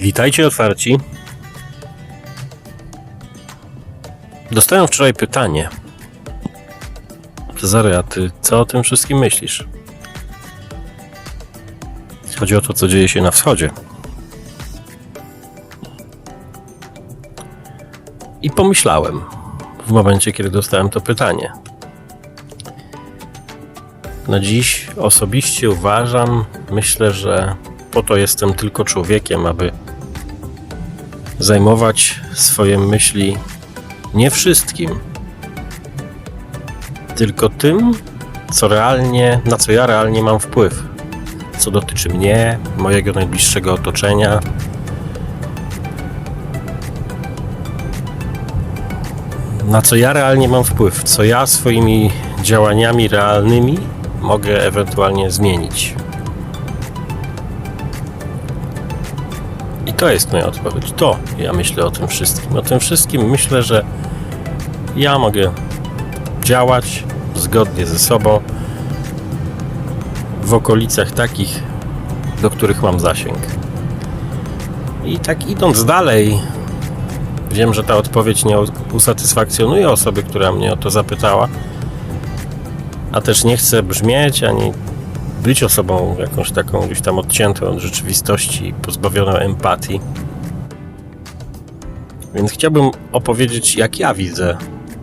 Witajcie otwarci. Dostałem wczoraj pytanie. Cezary, a ty co o tym wszystkim myślisz? Chodzi o to, co dzieje się na wschodzie. I pomyślałem w momencie, kiedy dostałem to pytanie. Na dziś osobiście uważam, myślę, że po to jestem tylko człowiekiem, aby zajmować swoje myśli nie wszystkim, tylko tym, co realnie, na co ja realnie mam wpływ. Co dotyczy mnie, mojego najbliższego otoczenia. Na co ja realnie mam wpływ, co ja swoimi działaniami realnymi mogę ewentualnie zmienić. To jest moja odpowiedź. To ja myślę o tym wszystkim. O tym wszystkim myślę, że ja mogę działać zgodnie ze sobą w okolicach takich, do których mam zasięg. I tak idąc dalej, wiem, że ta odpowiedź nie usatysfakcjonuje osoby, która mnie o to zapytała, a też nie chcę brzmieć ani być osobą jakąś taką gdzieś tam odciętą od rzeczywistości, pozbawioną empatii. Więc chciałbym opowiedzieć, jak ja widzę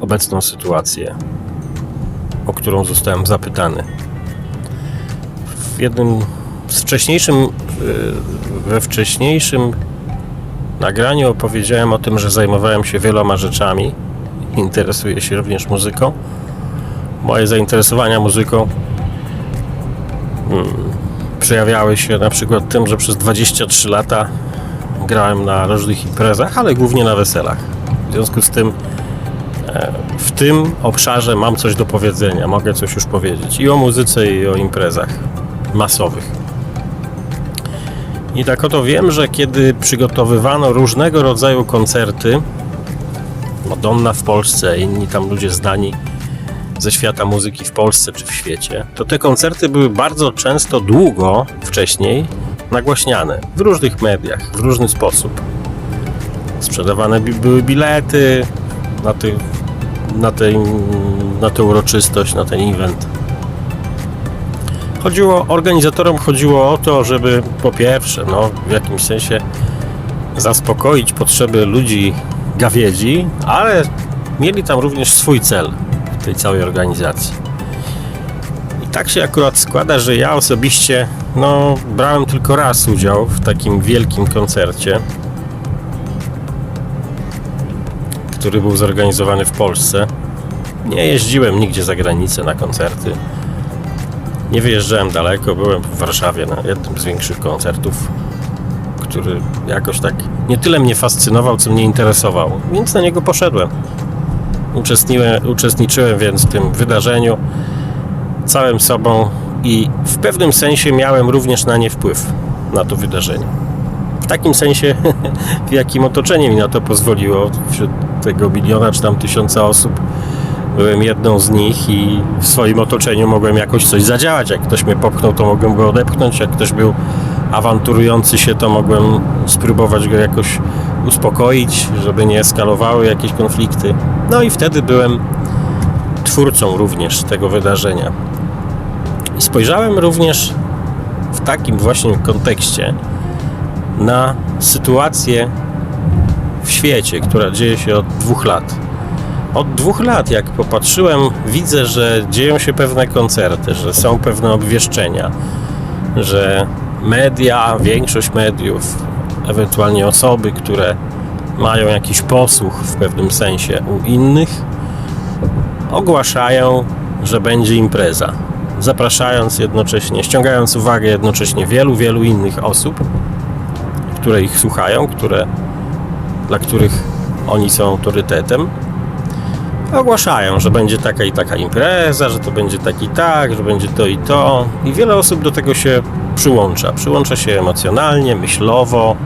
obecną sytuację, o którą zostałem zapytany. W jednym z wcześniejszym, yy, we wcześniejszym nagraniu opowiedziałem o tym, że zajmowałem się wieloma rzeczami. Interesuję się również muzyką. Moje zainteresowania muzyką przejawiały się na przykład tym, że przez 23 lata grałem na różnych imprezach, ale głównie na weselach. W związku z tym e, w tym obszarze mam coś do powiedzenia, mogę coś już powiedzieć i o muzyce, i o imprezach masowych. I tak oto wiem, że kiedy przygotowywano różnego rodzaju koncerty, Madonna w Polsce, inni tam ludzie znani ze świata muzyki w Polsce czy w świecie, to te koncerty były bardzo często długo wcześniej nagłaśniane w różnych mediach, w różny sposób. Sprzedawane były bilety na, ty, na, na tę uroczystość, na ten event. Chodziło, organizatorom chodziło o to, żeby po pierwsze, no, w jakimś sensie zaspokoić potrzeby ludzi gawiedzi, ale mieli tam również swój cel tej całej organizacji. I tak się akurat składa, że ja osobiście no, brałem tylko raz udział w takim wielkim koncercie, który był zorganizowany w Polsce. Nie jeździłem nigdzie za granicę na koncerty. Nie wyjeżdżałem daleko, byłem w Warszawie na jednym z większych koncertów, który jakoś tak nie tyle mnie fascynował, co mnie interesował, więc na niego poszedłem. Uczestniczyłem, uczestniczyłem więc w tym wydarzeniu całym sobą i w pewnym sensie miałem również na nie wpływ, na to wydarzenie. W takim sensie, w jakim otoczenie mi na to pozwoliło, wśród tego miliona czy tam tysiąca osób, byłem jedną z nich i w swoim otoczeniu mogłem jakoś coś zadziałać. Jak ktoś mnie popchnął, to mogłem go odepchnąć. Jak ktoś był awanturujący się, to mogłem spróbować go jakoś uspokoić, żeby nie eskalowały jakieś konflikty. No i wtedy byłem twórcą również tego wydarzenia. Spojrzałem również w takim właśnie kontekście na sytuację w świecie, która dzieje się od dwóch lat. Od dwóch lat, jak popatrzyłem, widzę, że dzieją się pewne koncerty, że są pewne obwieszczenia, że media, większość mediów, ewentualnie osoby, które mają jakiś posłuch w pewnym sensie u innych, ogłaszają, że będzie impreza. Zapraszając jednocześnie, ściągając uwagę jednocześnie wielu, wielu innych osób, które ich słuchają, które, dla których oni są autorytetem, ogłaszają, że będzie taka i taka impreza, że to będzie tak i tak, że będzie to i to. I wiele osób do tego się przyłącza. Przyłącza się emocjonalnie, myślowo.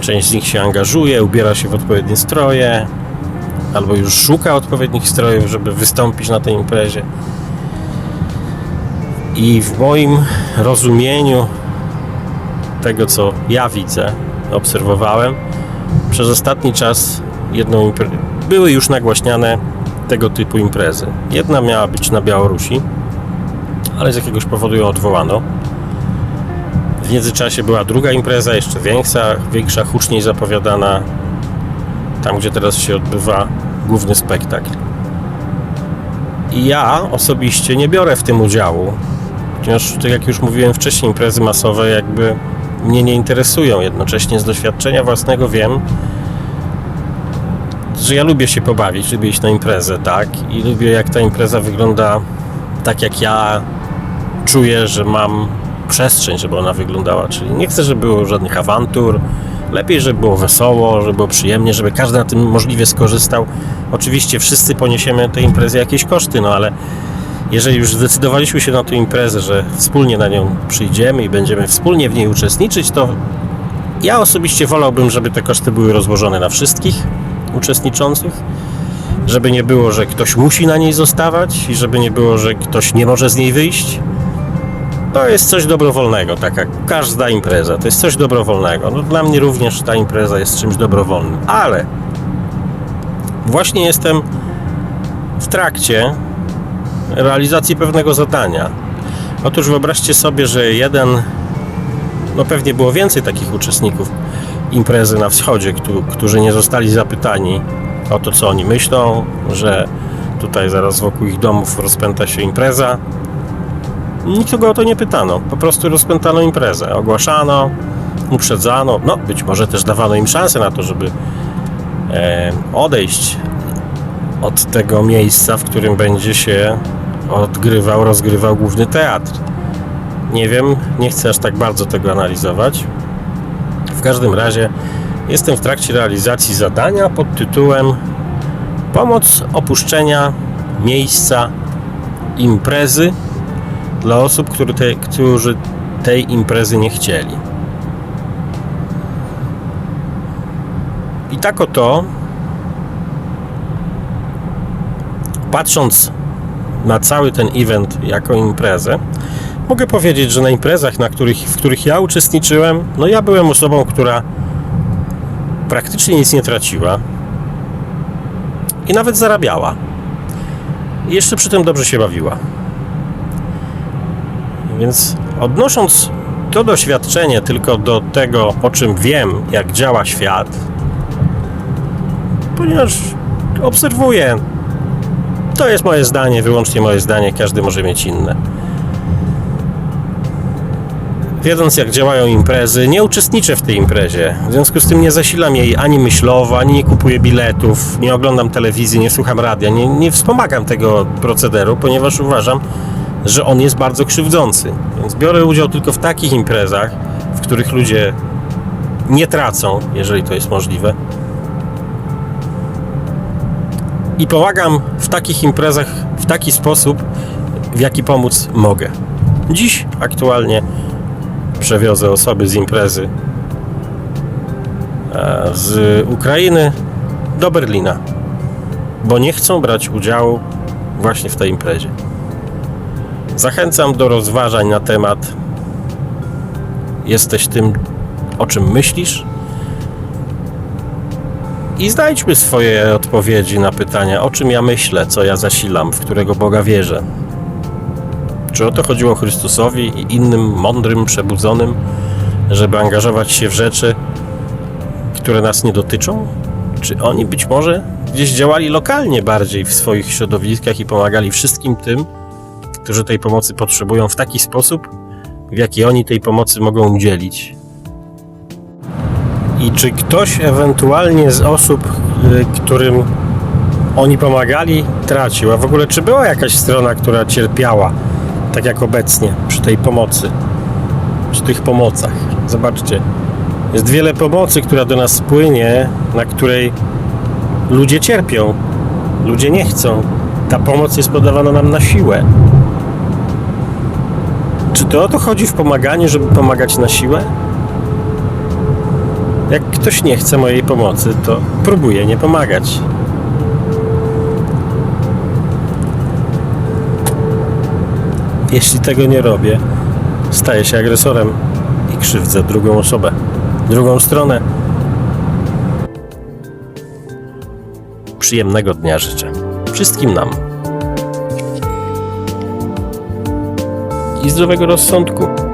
Część z nich się angażuje, ubiera się w odpowiednie stroje, albo już szuka odpowiednich strojów, żeby wystąpić na tej imprezie. I w moim rozumieniu tego, co ja widzę, obserwowałem. Przez ostatni czas jedną impre- były już nagłaśniane tego typu imprezy. Jedna miała być na Białorusi, ale z jakiegoś powodu ją odwołano. W międzyczasie była druga impreza, jeszcze większa, większa, huczniej zapowiadana, tam gdzie teraz się odbywa główny spektakl. I ja osobiście nie biorę w tym udziału, ponieważ, tak jak już mówiłem wcześniej, imprezy masowe jakby mnie nie interesują. Jednocześnie z doświadczenia własnego wiem, że ja lubię się pobawić, lubię iść na imprezę, tak? I lubię jak ta impreza wygląda tak, jak ja czuję, że mam przestrzeń, żeby ona wyglądała. Czyli nie chcę, żeby było żadnych awantur. Lepiej, żeby było wesoło, żeby było przyjemnie, żeby każdy na tym możliwie skorzystał. Oczywiście wszyscy poniesiemy tej imprezy jakieś koszty, no ale jeżeli już zdecydowaliśmy się na tę imprezę, że wspólnie na nią przyjdziemy i będziemy wspólnie w niej uczestniczyć, to ja osobiście wolałbym, żeby te koszty były rozłożone na wszystkich uczestniczących, żeby nie było, że ktoś musi na niej zostawać i żeby nie było, że ktoś nie może z niej wyjść. To jest coś dobrowolnego, tak jak każda impreza. To jest coś dobrowolnego. No, dla mnie również ta impreza jest czymś dobrowolnym, ale właśnie jestem w trakcie realizacji pewnego zadania. Otóż wyobraźcie sobie, że jeden, no pewnie było więcej takich uczestników imprezy na wschodzie, któ- którzy nie zostali zapytani o to, co oni myślą, że tutaj zaraz wokół ich domów rozpęta się impreza. Nikogo o to nie pytano, po prostu rozpętano imprezę, ogłaszano, uprzedzano, no być może też dawano im szansę na to, żeby e, odejść od tego miejsca, w którym będzie się odgrywał, rozgrywał główny teatr. Nie wiem, nie chcę aż tak bardzo tego analizować. W każdym razie jestem w trakcie realizacji zadania pod tytułem Pomoc opuszczenia miejsca imprezy dla osób, które te, którzy tej imprezy nie chcieli. I tak oto, patrząc na cały ten event jako imprezę, mogę powiedzieć, że na imprezach, na których, w których ja uczestniczyłem, no ja byłem osobą, która praktycznie nic nie traciła i nawet zarabiała. I jeszcze przy tym dobrze się bawiła. Więc odnosząc to doświadczenie tylko do tego, o czym wiem, jak działa świat, ponieważ obserwuję, to jest moje zdanie, wyłącznie moje zdanie, każdy może mieć inne. Wiedząc jak działają imprezy, nie uczestniczę w tej imprezie. W związku z tym nie zasilam jej ani myślowo, ani nie kupuję biletów, nie oglądam telewizji, nie słucham radia, nie, nie wspomagam tego procederu, ponieważ uważam, że on jest bardzo krzywdzący. Więc biorę udział tylko w takich imprezach, w których ludzie nie tracą, jeżeli to jest możliwe. I pomagam w takich imprezach w taki sposób, w jaki pomóc mogę. Dziś aktualnie przewiozę osoby z imprezy e, z Ukrainy do Berlina, bo nie chcą brać udziału właśnie w tej imprezie. Zachęcam do rozważań na temat jesteś tym, o czym myślisz i znajdźmy swoje odpowiedzi na pytania, o czym ja myślę, co ja zasilam, w którego Boga wierzę. Czy o to chodziło Chrystusowi i innym mądrym, przebudzonym, żeby angażować się w rzeczy, które nas nie dotyczą? Czy oni być może gdzieś działali lokalnie bardziej w swoich środowiskach i pomagali wszystkim tym, którzy tej pomocy potrzebują w taki sposób, w jaki oni tej pomocy mogą udzielić? I czy ktoś ewentualnie z osób, y, którym oni pomagali, tracił? A w ogóle, czy była jakaś strona, która cierpiała, tak jak obecnie, przy tej pomocy, przy tych pomocach? Zobaczcie, jest wiele pomocy, która do nas spłynie, na której ludzie cierpią, ludzie nie chcą. Ta pomoc jest podawana nam na siłę. Czy to o to chodzi w pomaganiu, żeby pomagać na siłę? Jak ktoś nie chce mojej pomocy, to próbuję nie pomagać. Jeśli tego nie robię, staję się agresorem i krzywdzę drugą osobę. drugą stronę. Przyjemnego dnia życzę. Wszystkim nam. I zdrowego rozsądku.